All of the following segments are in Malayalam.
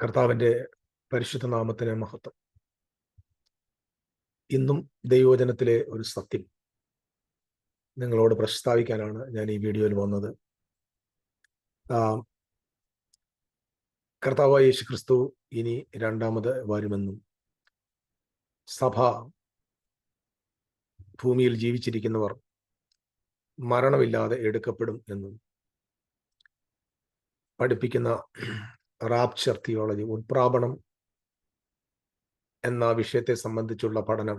കർത്താവിന്റെ പരിശുദ്ധ നാമത്തിന് മഹത്വം. ഇന്നും ദൈവജനത്തിലെ ഒരു സത്യം നിങ്ങളോട് പ്രസ്താവിക്കാനാണ് ഞാൻ ഈ വീഡിയോയിൽ വന്നത്. കർത്താവ് യേശു ക്രിസ്തു ഇനി രണ്ടാമത് വരുമെന്നും സഭ ഭൂമിയിൽ ജീവിച്ചിരിക്കുന്നവർ മരണമില്ലാതെ എടുക്കപ്പെടും എന്നും പഠിപ്പിക്കുന്ന റാപ്ചർ തിയോളജി ഉത്പ്രാപണം എന്ന വിഷയത്തെ സംബന്ധിച്ചുള്ള പഠനം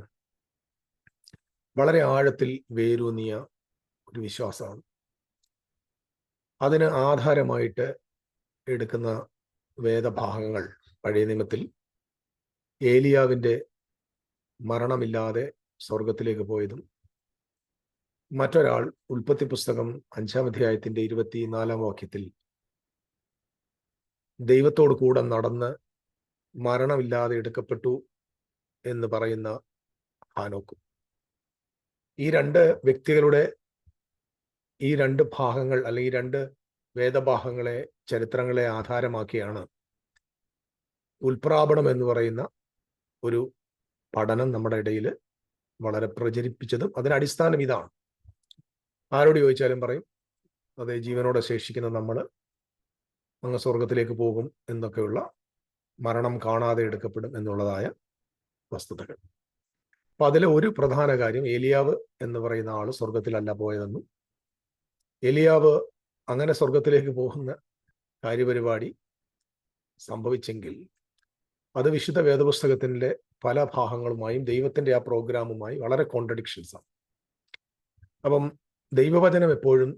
വളരെ ആഴത്തിൽ വേരൂന്നിയ ഒരു വിശ്വാസമാണ്. അതിന് ആധാരമായിട്ട് എടുക്കുന്ന വേദഭാഗങ്ങൾ പഴയ നിയമത്തിൽ ഏലിയാവിന്റെ മരണമില്ലാതെ സ്വർഗത്തിലേക്ക് പോയതും മറ്റൊരാൾ ഉൽപ്പത്തി പുസ്തകം അഞ്ചാം അധ്യായത്തിന്റെ ഇരുപത്തിനാലാം വാക്യത്തിൽ ദൈവത്തോട് കൂടെ നടന്ന് മരണമില്ലാതെ എടുക്കപ്പെട്ടു എന്ന് പറയുന്ന ഹാനോക്കും. ഈ രണ്ട് വ്യക്തികളുടെ ഈ രണ്ട് ഭാഗങ്ങൾ അല്ലെങ്കിൽ രണ്ട് വേദഭാഗങ്ങളെ ചരിത്രങ്ങളെ ആധാരമാക്കിയാണ് ഉൽപ്രാപണം എന്ന് പറയുന്ന ഒരു പഠനം നമ്മുടെ ഇടയിൽ വളരെ പ്രചരിപ്പിച്ചതും അതിന് അടിസ്ഥാനം ഇതാണ്. ആരോട് ചോദിച്ചാലും പറയും അതേ ജീവനോടെ ശേഷിക്കുന്ന നമ്മൾ അങ്ങ് സ്വർഗത്തിലേക്ക് പോകും എന്നൊക്കെയുള്ള മരണം കാണാതെ എടുക്കപ്പെടും എന്നുള്ളതായ വസ്തുതകൾ. അപ്പൊ അതിലെ ഒരു പ്രധാന കാര്യം ഏലിയാവ് എന്ന് പറയുന്ന ആൾ സ്വർഗത്തിലല്ല പോയതെന്നും ഏലിയാവ് അങ്ങനെ സ്വർഗത്തിലേക്ക് പോകുന്ന കാര്യപരിപാടി സംഭവിച്ചെങ്കിൽ അത് വിശുദ്ധ വേദപുസ്തകത്തിന്റെ പല ഭാഗങ്ങളുമായും ദൈവത്തിന്റെ ആ പ്രോഗ്രാമുമായി വളരെ കോൺട്രഡിക്ഷൻസ് ആണ്. അപ്പം ദൈവവചനം എപ്പോഴും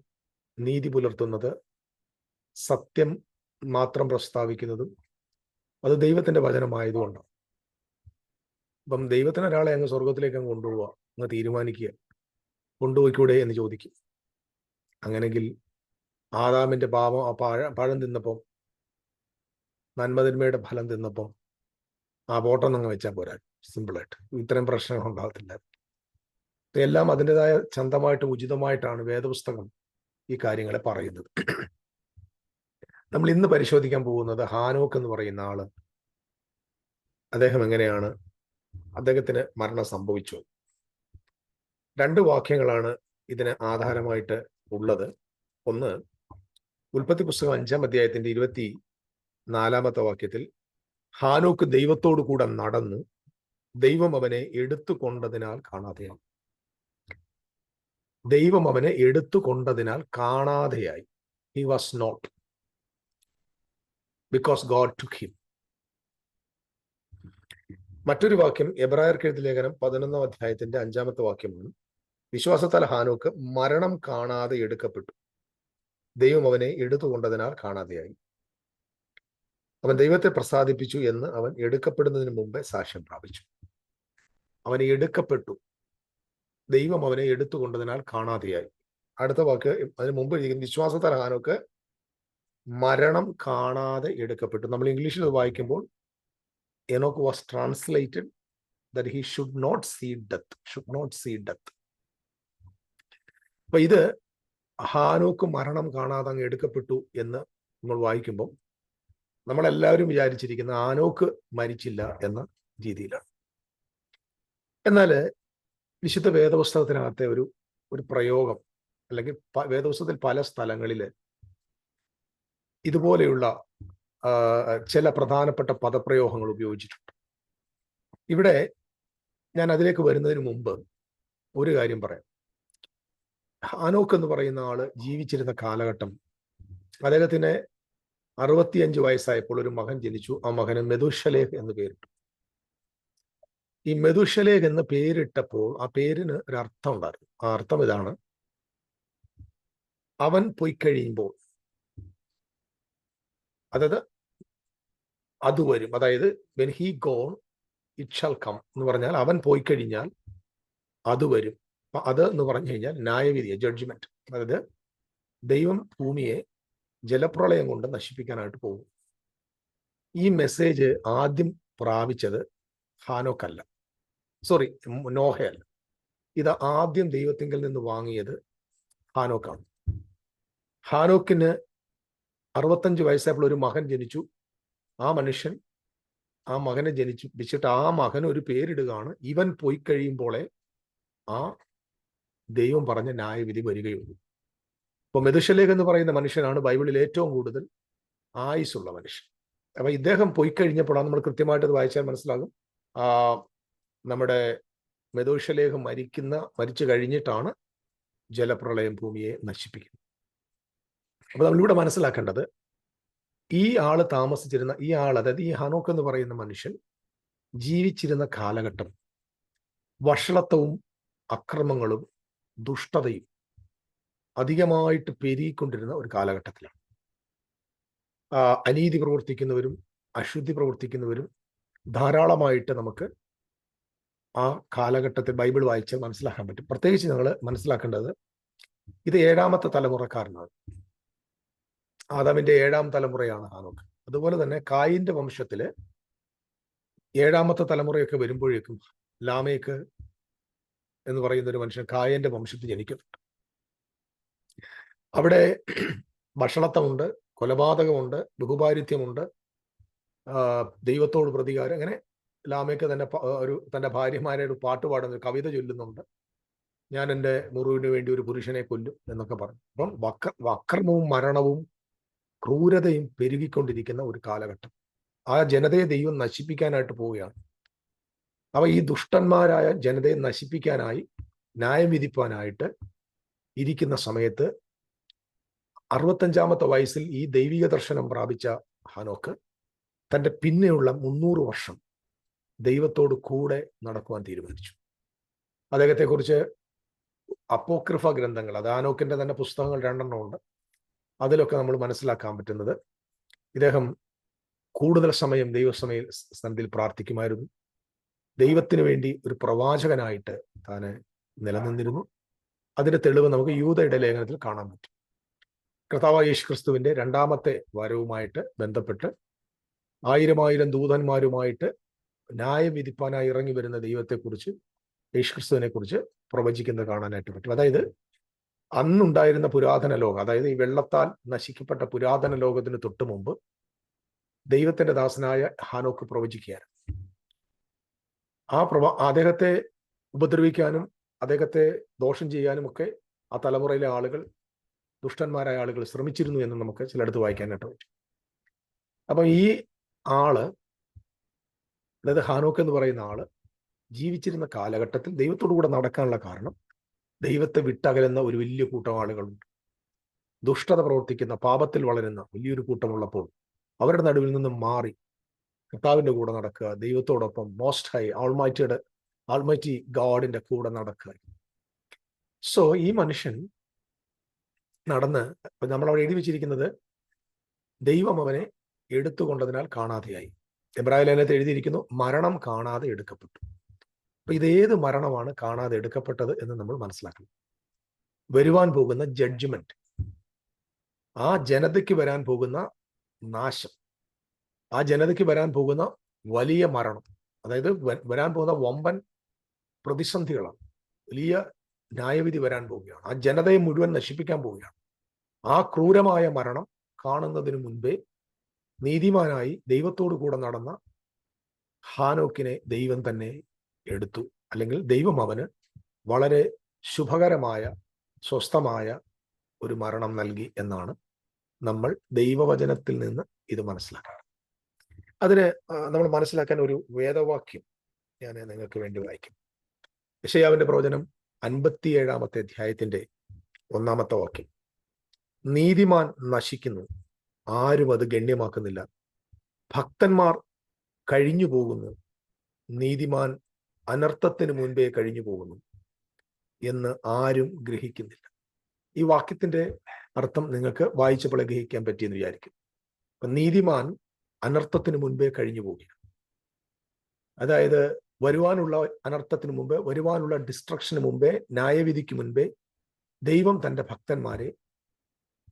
നീതി പുലർത്തുന്നത് സത്യം മാത്രം പ്രസ്താവിക്കുന്നതും അത് ദൈവത്തിന്റെ വചനമായതുകൊണ്ടാണ്. അപ്പം ദൈവത്തിന് ഒരാളെ അങ്ങ് സ്വർഗത്തിലേക്ക് അങ്ങ് കൊണ്ടുപോവുക അങ്ങ് തീരുമാനിക്കുക കൊണ്ടുപോയിക്കൂടെ എന്ന് ചോദിക്കും. അങ്ങനെങ്കിൽ ആദാമിന്റെ പാപം ആ പഴ പഴം തിന്നപ്പം നന്മതിന്മയുടെ ഫലം തിന്നപ്പം ആ ബോട്ടം അങ്ങ് വെച്ചാൽ പോരാ. സിമ്പിളായിട്ട്. ഇത്രയും പ്രശ്നങ്ങൾ ഉണ്ടാകത്തില്ല. എല്ലാം അതിന്റെതായ ചന്തമായിട്ടും ഉചിതമായിട്ടാണ് വേദപുസ്തകം ഈ കാര്യങ്ങളെ പറയുന്നത്. നമ്മൾ ഇന്ന് പരിശോധിക്കാൻ പോകുന്നത് ഹാനോക്ക് എന്ന് പറയുന്ന ആൾ. അദ്ദേഹം എങ്ങനെയാണ് അദ്ദേഹത്തിന് മരണം സംഭവിച്ചു രണ്ട് വാക്യങ്ങളാണ് ഇതിന് ആധാരമായിട്ട് ഉള്ളത്. ഒന്ന് ഉൽപ്പത്തി പുസ്തകം അഞ്ചാം അധ്യായത്തിന്റെ ഇരുപത്തി നാലാമത്തെ വാക്യത്തിൽ ഹാനോക്ക് ദൈവത്തോടു കൂടെ നടന്നു ദൈവം അവനെ എടുത്തു കൊണ്ടതിനാൽ കാണാതെയായി. ദൈവം അവനെ എടുത്തു കൊണ്ടതിനാൽ കാണാതെയായി. He was not because God to him മറ്റൊരു വാക്യം എബ്രായർ കെഴുതി ലേഖനം പതിനൊന്നാം അധ്യായത്തിന്റെ അഞ്ചാമത്തെ വാക്യമാണ്. വിശ്വാസത്താൽ ഹാനോക്ക് മരണം കാണാതെ എടുക്കപ്പെട്ടു. ദൈവം അവനെ എടുത്തുകൊണ്ടതിനാൽ കാണാതെയായി. അവൻ ദൈവത്തെ പ്രസാദിപ്പിച്ചു എന്ന് അവൻ എടുക്കപ്പെടുന്നതിന് മുമ്പേ സാക്ഷ്യം പ്രാപിച്ചു. അവനെ എടുക്കപ്പെട്ടു. ദൈവം അവനെ എടുത്തുകൊണ്ടതിനാൽ കാണാതെയായി. അടുത്ത വാക്ക് അതിന് മുമ്പ് ഇരിക്കുന്ന വിശ്വാസത്താൽ ഹാനോക്ക് മരണം കാണാതെ എടുക്കപ്പെട്ടു. നമ്മൾ ഇംഗ്ലീഷിൽ വായിക്കുമ്പോൾ Enoch was translated that he should not see death should not see death അപ്പൊ ഇത് ഹാനോക്ക് മരണം കാണാതെ അങ്ങ് എടുക്കപ്പെട്ടു എന്ന് നമ്മൾ വായിക്കുമ്പോൾ നമ്മളെല്ലാവരും വിചാരിച്ചിരിക്കുന്ന ആനോക്ക് മരിച്ചില്ല എന്ന രീതിയിലാണ്. എന്നാൽ വിശുദ്ധ വേദപുസ്തകത്തിനകത്തെ ഒരു ഒരു പ്രയോഗം അല്ലെങ്കിൽ വേദപുസ്തകത്തിൽ പല സ്ഥലങ്ങളിൽ ഇതുപോലെയുള്ള ചില പ്രധാനപ്പെട്ട പദപ്രയോഗങ്ങൾ ഉപയോഗിച്ചിട്ടുണ്ട്. ഇവിടെ ഞാൻ അതിലേക്ക് വരുന്നതിന് മുമ്പ് ഒരു കാര്യം പറയാം. ഹാനോക്ക് എന്ന് പറയുന്ന ആൾ ജീവിച്ചിരുന്ന കാലഘട്ടം അദ്ദേഹത്തിന് അറുപത്തിയഞ്ച് വയസ്സായപ്പോൾ ഒരു മകൻ ജനിച്ചു. ആ മകന് മെതുഷലേഖ് എന്ന് പേരിട്ടു. ഈ മെതുഷലേഖ് എന്ന് പേരിട്ടപ്പോൾ ആ പേരിന് ഒരു അർത്ഥം ഉണ്ടായിരുന്നു. ആ അർത്ഥം ഇതാണ്. അവൻ പോയി കഴിയുമ്പോൾ അതായത് അത് വരും. അതായത് when he gone it come എന്ന് പറഞ്ഞാൽ അവൻ പോയി കഴിഞ്ഞാൽ അത് വരും. അത് എന്ന് പറഞ്ഞു കഴിഞ്ഞാൽ ന്യായവിധിയെ ജഡ്ജ്മെന്റ് അതായത് ദൈവം ഭൂമിയെ ജലപ്രളയം കൊണ്ട് നശിപ്പിക്കാനായിട്ട് പോകും ഈ മെസ്സേജ് ആദ്യം പ്രാപിച്ചത് ഹാനോക്കല്ല സോറി നോഹയല്ല ഇത് ആദ്യം ദൈവത്തിങ്കിൽ നിന്ന് വാങ്ങിയത് ഹാനോക്കാണ്. ഹാനോക്കിന് അറുപത്തഞ്ച് വയസ്സായപ്പോൾ ഒരു മകൻ ജനിച്ചു. ആ മനുഷ്യൻ ആ മകനെ ജനിച്ചു. വെച്ചിട്ട് ആ മകൻ ഒരു പേരിടുകയാണ്. ഇവൻ പോയി കഴിയുമ്പോളെ ആ ദൈവം പറഞ്ഞ ന്യായവിധി വരികയുള്ളൂ. ഇപ്പൊ മെതുഷലേഖ് എന്ന് പറയുന്ന മനുഷ്യനാണ് ബൈബിളിൽ ഏറ്റവും കൂടുതൽ ആയുസുള്ള മനുഷ്യൻ. അപ്പൊ ഇദ്ദേഹം പോയി കഴിഞ്ഞപ്പോഴാണ് നമ്മൾ കൃത്യമായിട്ട് അത് വായിച്ചാൽ മനസ്സിലാകും. ആ നമ്മുടെ മെതുഷലേഖ് മരിക്കുന്ന മരിച്ചു കഴിഞ്ഞിട്ടാണ് ജലപ്രളയം ഭൂമിയെ നശിപ്പിക്കുന്നത്. അപ്പൊ നമ്മളിവിടെ മനസ്സിലാക്കേണ്ടത് ഈ ആൾ താമസിച്ചിരുന്ന ഈ ആൾ അതായത് ഈ ഹനോക്ക് എന്ന് പറയുന്ന മനുഷ്യൻ ജീവിച്ചിരുന്ന കാലഘട്ടം വഷളത്വവും അക്രമങ്ങളും ദുഷ്ടതയും അധികമായിട്ട് പെരുകിക്കൊണ്ടിരുന്ന ഒരു കാലഘട്ടത്തിലാണ്. അനീതി പ്രവർത്തിക്കുന്നവരും അശുദ്ധി പ്രവർത്തിക്കുന്നവരും ധാരാളമായിട്ട് നമുക്ക് ആ കാലഘട്ടത്തിൽ ബൈബിൾ വായിച്ചാൽ മനസ്സിലാക്കാൻ പറ്റും. പ്രത്യേകിച്ച് ഞങ്ങൾ മനസ്സിലാക്കേണ്ടത് ഇത് ഏഴാമത്തെ തലമുറക്കാരനാണ്. ആദാമിന്റെ ഏഴാം തലമുറയാണ് ഹാനോക്ക്. അതുപോലെ തന്നെ കായിന്റെ വംശത്തിൽ ഏഴാമത്തെ തലമുറയൊക്കെ വരുമ്പോഴേക്കും ലാമേക്ക് എന്ന് പറയുന്ന ഒരു മനുഷ്യൻ കായന്റെ വംശത്തിൽ ജനിക്കുന്നുണ്ട് അവിടെ ഭക്ഷണത്വമുണ്ട് കൊലപാതകമുണ്ട് ബഹുഭാരിത്യമുണ്ട് ദൈവത്തോട് പ്രതികാരം അങ്ങനെ ലാമയ്ക്ക് തന്നെ ഒരു തന്റെ ഭാര്യമാരെ ഒരു പാട്ട് പാടുന്ന ഒരു കവിത ചൊല്ലുന്നുണ്ട്. ഞാൻ എന്റെ മുറിവിന് വേണ്ടി ഒരു പുരുഷനെ കൊല്ലും എന്നൊക്കെ പറഞ്ഞു. അപ്പം വക്ര വക്രമവും മരണവും ക്രൂരതയും പെരുകിക്കൊണ്ടിരിക്കുന്ന ഒരു കാലഘട്ടം. ആ ജനതയെ ദൈവം നശിപ്പിക്കാനായിട്ട് പോവുകയാണ്. അവ ഈ ദുഷ്ടന്മാരായ ജനതയെ നശിപ്പിക്കാനായി ന്യായം വിധിപ്പാനായിട്ട് ഇരിക്കുന്ന സമയത്ത് അറുപത്തഞ്ചാമത്തെ വയസ്സിൽ ഈ ദൈവിക ദർശനം പ്രാപിച്ച ഹാനോക്ക് തന്റെ പിന്നെയുള്ള മുന്നൂറ് വർഷം ദൈവത്തോട് കൂടെ നടക്കുവാൻ തീരുമാനിച്ചു. അദ്ദേഹത്തെക്കുറിച്ച് അപ്പോക്രിഫ ഗ്രന്ഥങ്ങൾ അത് ആനോക്കിന്റെ തന്നെ പുസ്തകങ്ങൾ രണ്ടെണ്ണം ഉണ്ട്. അതിലൊക്കെ നമ്മൾ മനസ്സിലാക്കാൻ പറ്റുന്നത് ഇദ്ദേഹം കൂടുതൽ സമയം ദൈവസമയ സന്ധിയിൽ പ്രാർത്ഥിക്കുമായിരുന്നു. ദൈവത്തിന് വേണ്ടി ഒരു പ്രവാചകനായിട്ട് താന് നിലനിന്നിരുന്നു. അതിന്റെ തെളിവ് നമുക്ക് യൂതയുടെ ലേഖനത്തിൽ കാണാൻ പറ്റും. കർത്താവ് യേശു ക്രിസ്തുവിന്റെ രണ്ടാമത്തെ വരവുമായിട്ട് ബന്ധപ്പെട്ട് ആയിരം ആയിരം ദൂതന്മാരുമായിട്ട് ന്യായം വിധിപ്പാനായി ഇറങ്ങി വരുന്ന ദൈവത്തെക്കുറിച്ച് യേശുക്രിസ്തുവിനെ കുറിച്ച് പ്രവചിക്കുന്നത് കാണാനായിട്ട് പറ്റും. അതായത് അന്നുണ്ടായിരുന്ന പുരാതന ലോകം അതായത് ഈ വെള്ളത്താൽ നശിക്കപ്പെട്ട പുരാതന ലോകത്തിന് തൊട്ടു മുമ്പ് ദൈവത്തിന്റെ ദാസനായ ഹാനോക്ക് പ്രവചിക്കുകയായിരുന്നു ആ പ്രവ അദ്ദേഹത്തെ ഉപദ്രവിക്കാനും അദ്ദേഹത്തെ ദോഷം ചെയ്യാനും ഒക്കെ ആ തലമുറയിലെ ആളുകൾ ദുഷ്ടന്മാരായ ആളുകൾ ശ്രമിച്ചിരുന്നു എന്ന് നമുക്ക് ചിലടത്ത് വായിക്കാനായിട്ട് പറ്റും. അപ്പം ഈ ആൾ അതായത് ഹാനോക്ക് എന്ന് പറയുന്ന ആൾ ജീവിച്ചിരുന്ന കാലഘട്ടത്തിൽ ദൈവത്തോടു കൂടെ നടക്കാനുള്ള കാരണം ദൈവത്തെ വിട്ടകലുന്ന ഒരു വലിയ കൂട്ടം ആളുകളുണ്ട്. ദുഷ്ടത പ്രവർത്തിക്കുന്ന പാപത്തിൽ വളരുന്ന വലിയൊരു കൂട്ടമുള്ളപ്പോൾ അവരുടെ നടുവിൽ നിന്നും മാറി കർത്താവിന്റെ കൂടെ നടക്കുക ദൈവത്തോടൊപ്പം മോസ്റ്റ് ഹൈ ആൾമൈറ്റിയുടെ ആൾമൈറ്റി ഗാഡിന്റെ കൂടെ നടക്കുക. സോ ഈ മനുഷ്യൻ നടന്ന് നമ്മൾ അവിടെ എഴുതി വെച്ചിരിക്കുന്നത് ദൈവം അവനെ എടുത്തുകൊണ്ടതിനാൽ കാണാതെയായി. എബ്രാഹിം ലേനത്ത് എഴുതിയിരിക്കുന്നു മരണം കാണാതെ എടുക്കപ്പെട്ടു. അപ്പൊ ഇതേത് മരണമാണ് കാണാതെ എടുക്കപ്പെട്ടത് എന്ന് നമ്മൾ മനസ്സിലാക്കണം. വരുവാൻ പോകുന്ന ജഡ്ജ്മെന്റ് ആ ജനതയ്ക്ക് വരാൻ പോകുന്ന നാശം. ആ ജനതയ്ക്ക് വരാൻ പോകുന്ന വലിയ മരണം. അതായത് വരാൻ പോകുന്ന വമ്പൻ പ്രതിസന്ധികളാണ്. വലിയ ന്യായവിധി വരാൻ പോവുകയാണ്. ആ ജനതയെ മുഴുവൻ നശിപ്പിക്കാൻ പോവുകയാണ്. ആ ക്രൂരമായ മരണം കാണുന്നതിന് മുൻപേ നീതിമാനായി ദൈവത്തോടു കൂടെ നടന്ന ഹാനോക്കിനെ ദൈവം തന്നെ എടുത്തു. അല്ലെങ്കിൽ ദൈവം അവന് വളരെ ശുഭകരമായ സ്വസ്ഥമായ ഒരു മരണം നൽകി എന്നാണ് നമ്മൾ ദൈവവചനത്തിൽ നിന്ന് ഇത് മനസ്സിലാക്കണം അതിന് നമ്മൾ മനസ്സിലാക്കാൻ ഒരു വേദവാക്യം ഞാൻ നിങ്ങൾക്ക് വേണ്ടി വായിക്കും. യശയാവിന്റെ പ്രവചനം അൻപത്തിയേഴാമത്തെ അധ്യായത്തിന്റെ ഒന്നാമത്തെ വാക്യം. നീതിമാൻ നശിക്കുന്നു ആരും അത് ഗണ്യമാക്കുന്നില്ല. ഭക്തന്മാർ കഴിഞ്ഞു പോകുന്നു നീതിമാൻ അനർത്ഥത്തിന് മുൻപേ കഴിഞ്ഞു പോകുന്നു എന്ന് ആരും ഗ്രഹിക്കുന്നില്ല. ഈ വാക്യത്തിന്റെ അർത്ഥം നിങ്ങൾക്ക് വായിച്ചപ്പോൾ ഗ്രഹിക്കാൻ പറ്റിയെന്ന് വിചാരിക്കും. അപ്പൊ നീതിമാൻ അനർത്ഥത്തിന് മുൻപേ കഴിഞ്ഞു പോവുകയാണ് അതായത് വരുവാനുള്ള അനർത്ഥത്തിന് മുമ്പേ വരുവാനുള്ള ഡിസ്ട്രക്ഷന് മുമ്പേ ന്യായവിധിക്ക് മുൻപേ ദൈവം തന്റെ ഭക്തന്മാരെ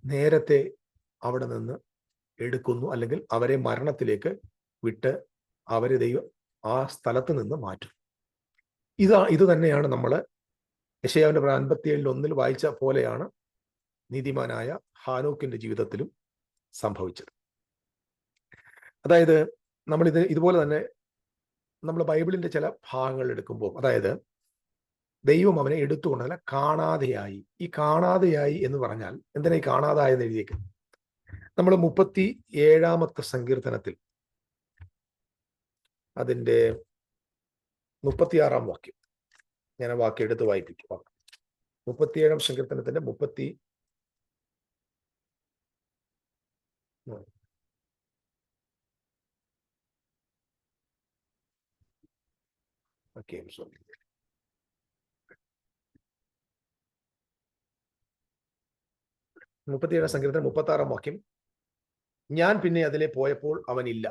നേരത്തെ അവിടെ നിന്ന് എടുക്കുന്നു അല്ലെങ്കിൽ അവരെ മരണത്തിലേക്ക് വിട്ട് അവരെ ദൈവം ആ സ്ഥലത്ത് നിന്ന് മാറ്റും ഇതാ ഇത് തന്നെയാണ് നമ്മൾ യശയാവിന്റെ അൻപത്തിയേഴിൽ ഒന്നിൽ വായിച്ച പോലെയാണ് നീതിമാനായ ഹാനോക്കിന്റെ ജീവിതത്തിലും സംഭവിച്ചത്. അതായത് നമ്മൾ ഇത് ഇതുപോലെ തന്നെ നമ്മൾ ബൈബിളിന്റെ ചില ഭാഗങ്ങൾ എടുക്കുമ്പോൾ അതായത് ദൈവം അവനെ എടുത്തുകൊണ്ടല്ല കാണാതെയായി ഈ കാണാതെയായി എന്ന് പറഞ്ഞാൽ എന്തിനാ ഈ കാണാതായെന്ന് എഴുതിയേക്കും നമ്മൾ മുപ്പത്തി ഏഴാമത്തെ സങ്കീർത്തനത്തിൽ അതിന്റെ മുപ്പത്തിയാറാം വാക്യം. ഞാൻ ആ വാക്യം എടുത്ത് വായിപ്പിക്കും. മുപ്പത്തിയേഴാം സങ്കീർത്തനത്തിന്റെ മുപ്പത്തി മുപ്പത്തിയേഴാം സങ്കീർത്തനം മുപ്പത്തി ആറാം വാക്യം. ഞാൻ പിന്നെ അതിലെ പോയപ്പോൾ അവനില്ല.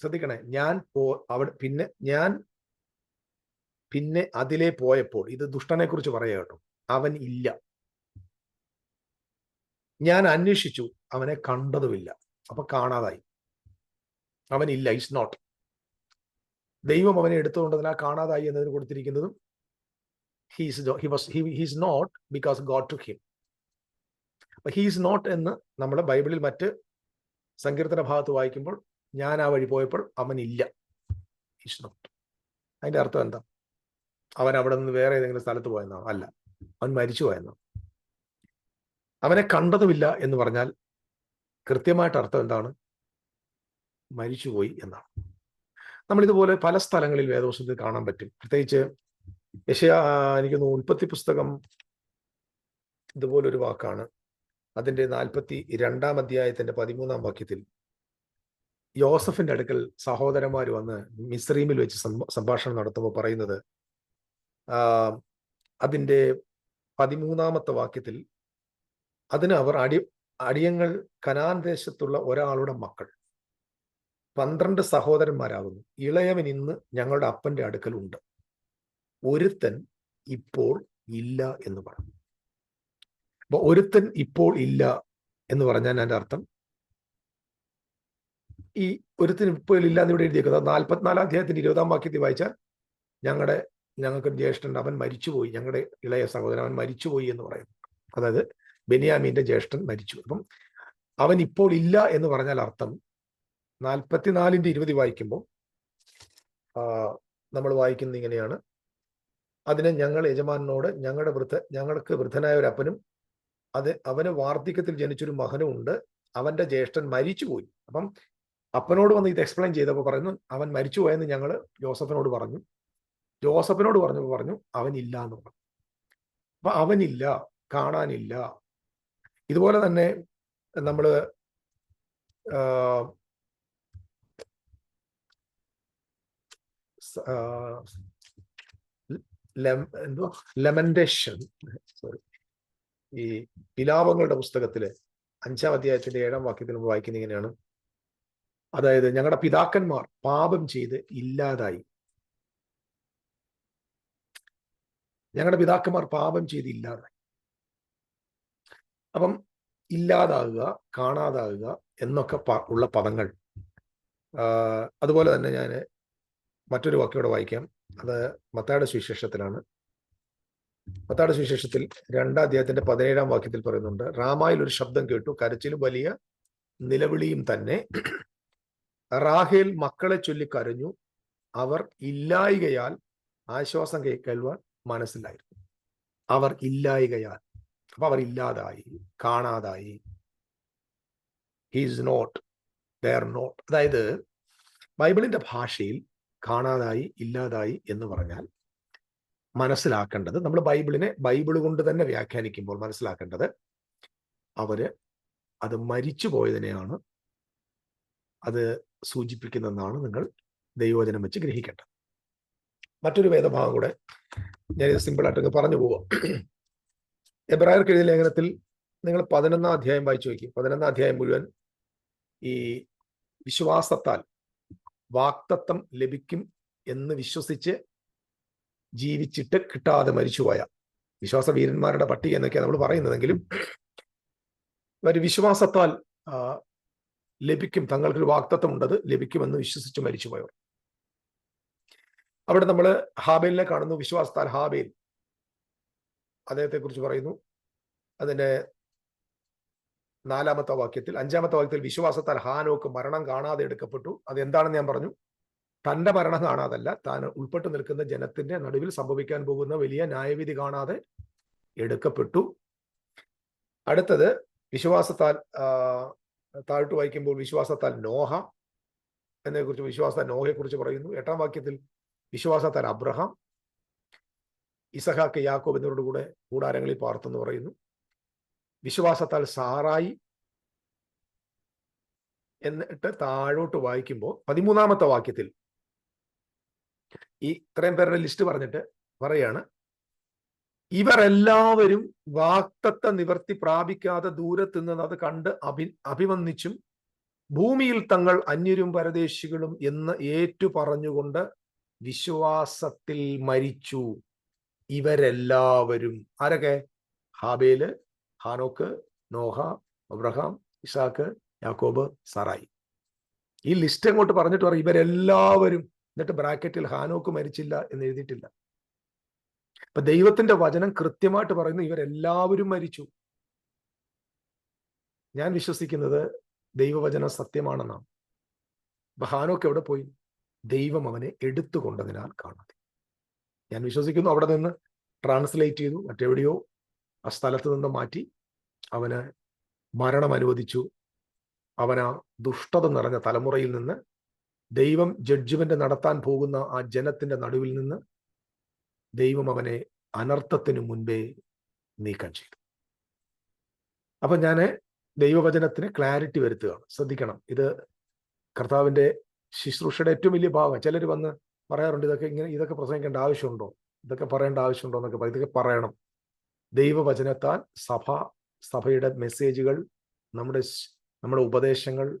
ശ്രദ്ധിക്കണേ ഞാൻ പോ അവിടെ പിന്നെ ഞാൻ പിന്നെ അതിലെ പോയപ്പോൾ ഇത് ദുഷ്ടനെ കുറിച്ച് പറയുക കേട്ടോ അവൻ ഇല്ല. ഞാൻ അന്വേഷിച്ചു അവനെ കണ്ടതുമില്ല. അപ്പൊ കാണാതായി. അവൻ ഇല്ല ഇസ് നോട്ട് ദൈവം അവനെ എടുത്തുകൊണ്ടതിനാ കാണാതായി എന്നതിന് കൊടുത്തിരിക്കുന്നതും he's he was he's not because God to him he's not എന്ന് നമ്മുടെ ബൈബിളിൽ മറ്റ് സങ്കീർത്തന ഭാഗത്ത് വായിക്കുമ്പോൾ ഞാൻ ആ വഴി പോയപ്പോൾ അവൻ ഇല്ല. ഹിസ് നോട്ട് അതിന്റെ അർത്ഥം എന്താ? അവൻ അവിടെ നിന്ന് വേറെ ഏതെങ്കിലും സ്ഥലത്ത് പോയെന്നോ? അല്ല. അവൻ മരിച്ചു പോയെന്നോ? അവനെ കണ്ടതുമില്ല എന്ന് പറഞ്ഞാൽ കൃത്യമായിട്ട് അർത്ഥം എന്താണ്? മരിച്ചുപോയി എന്നാണ്. നമ്മൾ ഇതുപോലെ പല സ്ഥലങ്ങളിൽ വേദവശത്തിൽ കാണാൻ പറ്റും. പ്രത്യേകിച്ച് യശയ എനിക്ക് തോന്നുന്നു ഉൽപ്പത്തി പുസ്തകം ഇതുപോലൊരു വാക്കാണ്. അതിന്റെ നാൽപ്പത്തി രണ്ടാം അധ്യായത്തിന്റെ പതിമൂന്നാം വാക്യത്തിൽ യോസഫിന്റെ അടുക്കൽ സഹോദരന്മാർ വന്ന് മിസ്രീമിൽ വെച്ച് സംഭാഷണം നടത്തുമ്പോൾ പറയുന്നത് അതിന്റെ പതിമൂന്നാമത്തെ വാക്യത്തിൽ അതിന് അവർ അടി അടിയങ്ങൾ കനാൻ ദേശത്തുള്ള ഒരാളുടെ മക്കൾ പന്ത്രണ്ട് സഹോദരന്മാരാകുന്നു. ഇളയവൻ ഇന്ന് ഞങ്ങളുടെ അപ്പന്റെ അടുക്കലുണ്ട്. ഒരുത്തൻ ഇപ്പോൾ ഇല്ല എന്ന് പറഞ്ഞു. അപ്പൊ ഒരുത്തൻ ഇപ്പോൾ ഇല്ല എന്ന് പറഞ്ഞാൽ എന്റെ അർത്ഥം ഈ ഒരുത്തൻ ഇപ്പോൾ ഇല്ല എന്ന് ഇവിടെ എഴുതിയേക്കുന്നത് നാൽപ്പത്തിനാലാം അധ്യായത്തിന്റെ ഇരുപതാം വാക്യത്തിൽ വായിച്ചാൽ ഞങ്ങളുടെ ഞങ്ങൾക്ക് ജ്യേഷ്ഠൻ അവൻ മരിച്ചുപോയി. ഞങ്ങളുടെ ഇളയ സഹോദരൻ അവൻ മരിച്ചുപോയി എന്ന് പറയുന്നു. അതായത് ബെനിയാമീന്റെ ജ്യേഷ്ഠൻ മരിച്ചു. അപ്പം അവൻ ഇപ്പോൾ ഇല്ല എന്ന് പറഞ്ഞാൽ അർത്ഥം നാൽപ്പത്തിനാലിന്റെ ഇരുപത് വായിക്കുമ്പോൾ നമ്മൾ വായിക്കുന്നത് ഇങ്ങനെയാണ്. അതിന് ഞങ്ങൾ യജമാനോട് ഞങ്ങളുടെ വൃദ്ധ ഞങ്ങൾക്ക് വൃദ്ധനായ ഒരു അപ്പനും അത് അവന് വാർദ്ധക്യത്തിൽ ജനിച്ചൊരു മകനും ഉണ്ട്. അവന്റെ ജ്യേഷ്ഠൻ മരിച്ചുപോയി. അപ്പം അപ്പനോട് വന്ന് ഇത് എക്സ്പ്ലെയിൻ ചെയ്തപ്പോൾ പറയുന്നു അവൻ മരിച്ചുപോയെന്ന് ഞങ്ങൾ ജോസഫിനോട് പറഞ്ഞു. ജോസഫിനോട് പറഞ്ഞപ്പോൾ പറഞ്ഞു അവനില്ല എന്ന് പറഞ്ഞു. അപ്പൊ അവനില്ല കാണാനില്ല. ഇതുപോലെ തന്നെ നമ്മൾ എന്തോ ലെമൻഡേഷൻ സോറി. ഈ വിലാപങ്ങളുടെ പുസ്തകത്തിലെ അഞ്ചാം അധ്യായത്തിന്റെ ഏഴാം വാക്യത്തിൽ നമ്മൾ വായിക്കുന്ന ഇങ്ങനെയാണ്. അതായത് ഞങ്ങളുടെ പിതാക്കന്മാർ പാപം ചെയ്ത് ഇല്ലാതായി. ഞങ്ങളുടെ പിതാക്കന്മാർ പാപം ചെയ്ത് ഇല്ലാതായി അപ്പം ഇല്ലാതാകുക കാണാതാകുക എന്നൊക്കെ ഉള്ള പദങ്ങൾ. അതുപോലെ തന്നെ ഞാൻ മറ്റൊരു വാക്കിയോടെ വായിക്കാം. അത് മത്തായുടെ സുവിശേഷത്തിലാണ്. മത്തായുടെ സുവിശേഷത്തിൽ രണ്ടാം അദ്ദേഹത്തിന്റെ പതിനേഴാം വാക്യത്തിൽ പറയുന്നുണ്ട് റാമായിൽ ഒരു ശബ്ദം കേട്ടു കരച്ചിലും വലിയ നിലവിളിയും തന്നെ. റാഹേൽ മക്കളെ ചൊല്ലി കരഞ്ഞു. അവർ ഇല്ലായികയാൽ ആശ്വാസം കേൾക്കുവാൻ മനസ്സിലായിരുന്നു. അവർ ഇല്ലായികയാൽ അപ്പൊ അവർ ഇല്ലാതായി കാണാതായി. ഹീസ് നോട്ട് ദർ നോട്ട് അതായത് ബൈബിളിന്റെ ഭാഷയിൽ കാണാതായി ഇല്ലാതായി എന്ന് പറഞ്ഞാൽ മനസ്സിലാക്കേണ്ടത് നമ്മൾ ബൈബിളിനെ ബൈബിൾ കൊണ്ട് തന്നെ വ്യാഖ്യാനിക്കുമ്പോൾ മനസ്സിലാക്കേണ്ടത് അവർ അത് മരിച്ചു പോയതിനെയാണ് അത് സൂചിപ്പിക്കുന്നതെന്നാണ് നിങ്ങൾ ദൈവവചനം വെച്ച് ഗ്രഹിക്കേണ്ടത്. മറ്റൊരു വേദഭാഗം കൂടെ സിമ്പിൾ ആയിട്ട് പറഞ്ഞു പോവാം. എബ്രായർക്ക് എഴുതിയ ലേഖനത്തിൽ നിങ്ങൾ പതിനൊന്നാം അധ്യായം വായിച്ചു നോക്കി. പതിനൊന്നാം അധ്യായം മുഴുവൻ ഈ വിശ്വാസത്താൽ വാക്തത്വം ലഭിക്കും എന്ന് വിശ്വസിച്ച് ജീവിച്ചിട്ട് കിട്ടാതെ മരിച്ചുപോയ വിശ്വാസ വീരന്മാരുടെ പട്ടിക എന്നൊക്കെയാണ് നമ്മൾ പറയുന്നതെങ്കിലും ഒരു വിശ്വാസത്താൽ ലഭിക്കും. തങ്ങൾക്കൊരു വാക്തത്വം ഉണ്ടത് ലഭിക്കുമെന്ന് വിശ്വസിച്ച് മരിച്ചുപോയവർ അവിടെ നമ്മൾ ഹാബേലിനെ കാണുന്നു വിശ്വാസത്താൽ ഹാബേൽ. അദ്ദേഹത്തെ കുറിച്ച് പറയുന്നു. അതിന്റെ നാലാമത്തെ വാക്യത്തിൽ അഞ്ചാമത്തെ വാക്യത്തിൽ വിശ്വാസത്താൽ ഹാനോക്ക് മരണം കാണാതെ എടുക്കപ്പെട്ടു. അത് എന്താണെന്ന് ഞാൻ പറഞ്ഞു. തന്റെ മരണം കാണാതല്ല താൻ ഉൾപ്പെട്ടു നിൽക്കുന്ന ജനത്തിന്റെ നടുവിൽ സംഭവിക്കാൻ പോകുന്ന വലിയ ന്യായവിധി കാണാതെ എടുക്കപ്പെട്ടു. അടുത്തത് വിശ്വാസത്താൽ താഴ്ത്തു വായിക്കുമ്പോൾ വിശ്വാസത്താൽ നോഹ. എന്നെ കുറിച്ച് വിശ്വാസ നോഹയെ കുറിച്ച് പറയുന്നു. എട്ടാം വാക്യത്തിൽ വിശ്വാസത്താൽ അബ്രഹാം ഇസഹാക്ക് യാക്കോബ് എന്നിവരുടെ കൂടെ കൂടാരങ്ങളിൽ പാർത്തെന്ന് പറയുന്നു. വിശ്വാസത്താൽ സാറായി എന്നിട്ട് താഴോട്ട് വായിക്കുമ്പോൾ പതിമൂന്നാമത്തെ വാക്യത്തിൽ ഈ ഇത്രയും പേരുടെ ലിസ്റ്റ് പറഞ്ഞിട്ട് പറയാണ് ഇവരെല്ലാവരും വാക്തത്വ നിവർത്തി പ്രാപിക്കാതെ ദൂരത്ത് നിന്ന് അത് കണ്ട് അഭി അഭിവന്ദിച്ചും ഭൂമിയിൽ തങ്ങൾ അന്യരും പരദേശികളും എന്ന് ഏറ്റു പറഞ്ഞുകൊണ്ട് വിശ്വാസത്തിൽ മരിച്ചു ഇവരെല്ലാവരും. ആരൊക്കെ? Abel Enoch Noah Abraham Isaac യാക്കോബ് സറായി. ഈ ലിസ്റ്റ് അങ്ങോട്ട് പറഞ്ഞിട്ട് പറയും ഇവരെല്ലാവരും. എന്നിട്ട് ബ്രാക്കറ്റിൽ ഹാനോക്ക് മരിച്ചില്ല എന്ന് എഴുതിയിട്ടില്ല. അപ്പൊ ദൈവത്തിന്റെ വചനം കൃത്യമായിട്ട് പറയുന്നു ഇവരെല്ലാവരും മരിച്ചു. ഞാൻ വിശ്വസിക്കുന്നത് ദൈവവചനം സത്യമാണെന്നാണ്. അപ്പൊ ഹാനോക്ക് എവിടെ പോയി? ദൈവം അവനെ എടുത്തുകൊണ്ടതിനാൽ കാണാതെ. ഞാൻ വിശ്വസിക്കുന്നു അവിടെ നിന്ന് ട്രാൻസ്ലേറ്റ് ചെയ്തു മറ്റെവിടെയോ ആ സ്ഥലത്ത് നിന്ന് മാറ്റി അവന് മരണം അനുവദിച്ചു. അവൻ ആ ദുഷ്ടത നിറഞ്ഞ തലമുറയിൽ നിന്ന് ദൈവം ജഡ്ജ്മെന്റ് നടത്താൻ പോകുന്ന ആ ജനത്തിന്റെ നടുവിൽ നിന്ന് ദൈവം അവനെ അനർത്ഥത്തിനു മുൻപേ നീക്കം ചെയ്തു. അപ്പൊ ഞാൻ ദൈവവചനത്തിന് ക്ലാരിറ്റി വരുത്തുകയാണ്. ശ്രദ്ധിക്കണം. ഇത് കർത്താവിന്റെ ശുശ്രൂഷയുടെ ഏറ്റവും വലിയ ഭാഗം ചിലർ വന്ന് പറയാറുണ്ട് ഇതൊക്കെ ഇങ്ങനെ ഇതൊക്കെ പ്രസംഗിക്കേണ്ട ആവശ്യമുണ്ടോ? ഇതൊക്കെ പറയേണ്ട ആവശ്യമുണ്ടോ? എന്നൊക്കെ പറയും. ഇതൊക്കെ പറയണം. ദൈവവചനത്താൽ സഭ സഭയുടെ മെസ്സേജുകൾ നമ്മുടെ നമ്മുടെ ഉപദേശങ്ങൾ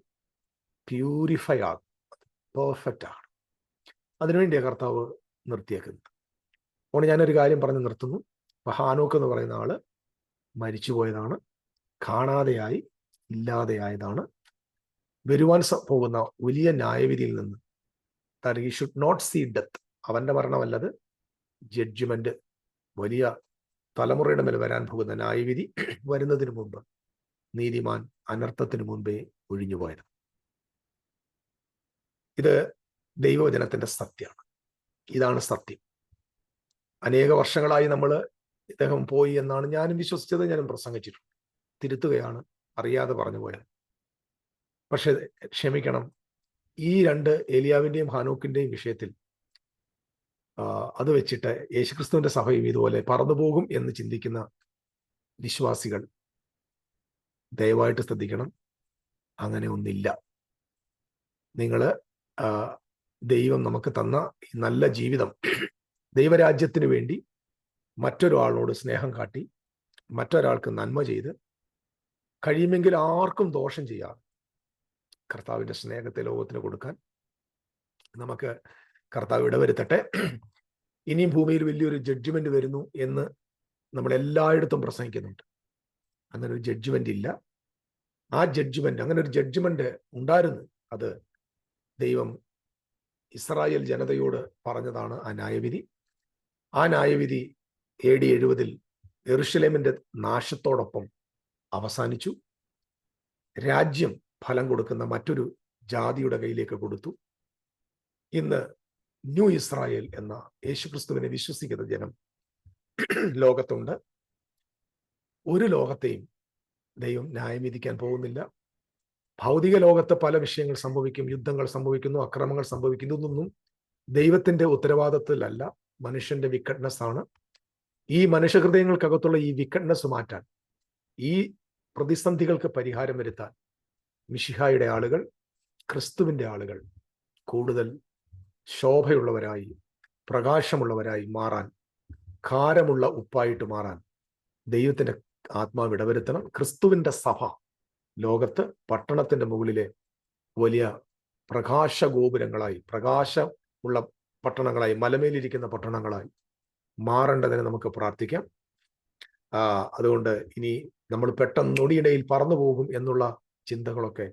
പ്യൂരിഫൈ ആകും. പെർഫെക്റ്റ് ആണ്. അതിനുവേണ്ടിയാണ് കർത്താവ് നിർത്തിയേക്കുന്നത്. അതുകൊണ്ട് ഞാനൊരു കാര്യം പറഞ്ഞ് നിർത്തുന്നു. ഹാനോക്ക് എന്ന് പറയുന്ന ആൾ മരിച്ചുപോയതാണ്. കാണാതെയായി ഇല്ലാതെയായതാണ്. വരുവാൻ പോകുന്ന വലിയ ന്യായവിധിയിൽ നിന്ന് താൻ ഷുഡ് നോട്ട് സീ ഡെത്ത് അവന്റെ മരണമല്ലത് ജഡ്ജ്മെന്റ് വലിയ തലമുറയുടെ മേൽ വരാൻ പോകുന്ന ന്യായവിധി വരുന്നതിന് മുമ്പ് നീതിമാൻ അനർത്ഥത്തിന് മുൻപേ ഒഴിഞ്ഞുപോയത് ഇത് ദൈവവചനത്തിന്റെ സത്യമാണ്. ഇതാണ് സത്യം. അനേക വർഷങ്ങളായി നമ്മൾ ഇദ്ദേഹം പോയി എന്നാണ് ഞാനും വിശ്വസിച്ചത് ഞാനും പ്രസംഗിച്ചിട്ടുണ്ട്. തിരുത്തുകയാണ് അറിയാതെ പറഞ്ഞു പോയത്. പക്ഷെ ക്ഷമിക്കണം. ഈ രണ്ട് ഏലിയാവിന്റെയും ഹാനോക്കിന്റെയും വിഷയത്തിൽ അത് വെച്ചിട്ട് യേശുക്രിസ്തുവിന്റെ സഭയും ഇതുപോലെ പറന്നുപോകും എന്ന് ചിന്തിക്കുന്ന വിശ്വാസികൾ ദയവായിട്ട് ശ്രദ്ധിക്കണം. അങ്ങനെ ഒന്നില്ല. നിങ്ങൾ ദൈവം നമുക്ക് തന്ന നല്ല ജീവിതം ദൈവരാജ്യത്തിന് വേണ്ടി മറ്റൊരാളോട് സ്നേഹം കാട്ടി മറ്റൊരാൾക്ക് നന്മ ചെയ്ത് കഴിയുമെങ്കിൽ ആർക്കും ദോഷം ചെയ്യാതെ കർത്താവിന്റെ സ്നേഹത്തെ ലോകത്തിന് കൊടുക്കാൻ നമുക്ക് കർത്താവ് ഇടവരുത്തട്ടെ. ഇനിയും ഭൂമിയിൽ വലിയൊരു ജഡ്ജ്മെന്റ് വരുന്നു എന്ന് നമ്മൾ എല്ലായിടത്തും പ്രസംഗിക്കുന്നുണ്ട്. അങ്ങനെ ഒരു ജഡ്ജ്മെന്റ് ഇല്ല. ആ ജഡ്ജ്മെന്റ് അങ്ങനെ ഒരു ജഡ്ജ്മെന്റ് ഉണ്ടായിരുന്നു. അത് ദൈവം ഇസ്രായേൽ ജനതയോട് പറഞ്ഞതാണ് ആ ന്യായവിധി. ആ ന്യായവിധി എ ഡി എഴുപതിൽ എറുഷലേമിന്റെ നാശത്തോടൊപ്പം അവസാനിച്ചു. രാജ്യം ഫലം കൊടുക്കുന്ന മറ്റൊരു ജാതിയുടെ കയ്യിലേക്ക് കൊടുത്തു. ഇന്ന് ന്യൂ ഇസ്രായേൽ എന്ന യേശുക്രിസ്തുവിനെ വിശ്വസിക്കുന്ന ജനം ലോകത്തുണ്ട്. ഒരു ലോകത്തെയും ദൈവം ന്യായം വിധിക്കാൻ പോകുന്നില്ല. ഭൗതിക ലോകത്ത് പല വിഷയങ്ങൾ സംഭവിക്കും യുദ്ധങ്ങൾ സംഭവിക്കുന്നു അക്രമങ്ങൾ സംഭവിക്കുന്നു എന്നൊന്നും ദൈവത്തിന്റെ ഉത്തരവാദിത്തത്തിലല്ല. മനുഷ്യന്റെ വിക്കട്നെസ് ആണ്. ഈ മനുഷ്യഹൃദയങ്ങൾക്കകത്തുള്ള ഈ വിക്കട്നെസ് മാറ്റാൻ ഈ പ്രതിസന്ധികൾക്ക് പരിഹാരം വരുത്താൻ മിഷിഹായുടെ ആളുകൾ ക്രിസ്തുവിന്റെ ആളുകൾ കൂടുതൽ ശോഭയുള്ളവരായി പ്രകാശമുള്ളവരായി മാറാൻ കാരമുള്ള ഉപ്പായിട്ട് മാറാൻ ദൈവത്തിന്റെ ആത്മാവ് ഇടവരുത്തണം. ക്രിസ്തുവിന്റെ സഭ ലോകത്ത് പട്ടണത്തിന്റെ മുകളിലെ വലിയ പ്രകാശ ഗോപുരങ്ങളായി പ്രകാശമുള്ള പട്ടണങ്ങളായി മലമേലിരിക്കുന്ന പട്ടണങ്ങളായി മാറേണ്ടതിന് നമുക്ക് പ്രാർത്ഥിക്കാം. അതുകൊണ്ട് ഇനി നമ്മൾ പെട്ടെന്ന് നൊടിയിടയിൽ പറന്നു പോകും എന്നുള്ള ചിന്തകളൊക്കെ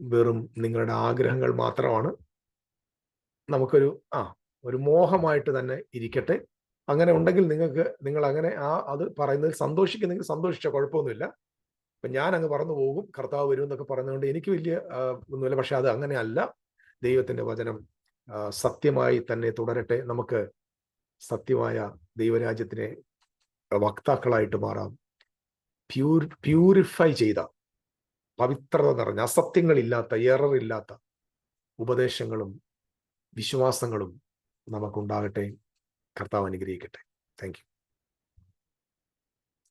വെറും നിങ്ങളുടെ ആഗ്രഹങ്ങൾ മാത്രമാണ്. നമുക്കൊരു ആ ഒരു മോഹമായിട്ട് തന്നെ ഇരിക്കട്ടെ. അങ്ങനെ ഉണ്ടെങ്കിൽ നിങ്ങൾക്ക് നിങ്ങൾ അങ്ങനെ ആ അത് പറയുന്നതിൽ സന്തോഷിക്കുന്നെങ്കിൽ സന്തോഷിച്ച കുഴപ്പമൊന്നുമില്ല. അപ്പൊ ഞാൻ അങ്ങ് പറന്നു പോകും കർത്താവ് വരും എന്നൊക്കെ പറഞ്ഞുകൊണ്ട് എനിക്ക് വലിയ ഒന്നുമില്ല. പക്ഷെ അത് അങ്ങനെയല്ല. ദൈവത്തിന്റെ വചനം സത്യമായി തന്നെ തുടരട്ടെ. നമുക്ക് സത്യമായ ദൈവരാജ്യത്തിനെ വക്താക്കളായിട്ട് മാറാം. പ്യൂർ പ്യൂരിഫൈ ചെയ്ത പവിത്രത നിറഞ്ഞ അസത്യങ്ങളില്ലാത്ത എറർ ഉപദേശങ്ങളും വിശ്വാസങ്ങളും നമുക്കുണ്ടാകട്ടെ. കർത്താവ് അനുഗ്രഹിക്കട്ടെ. താങ്ക്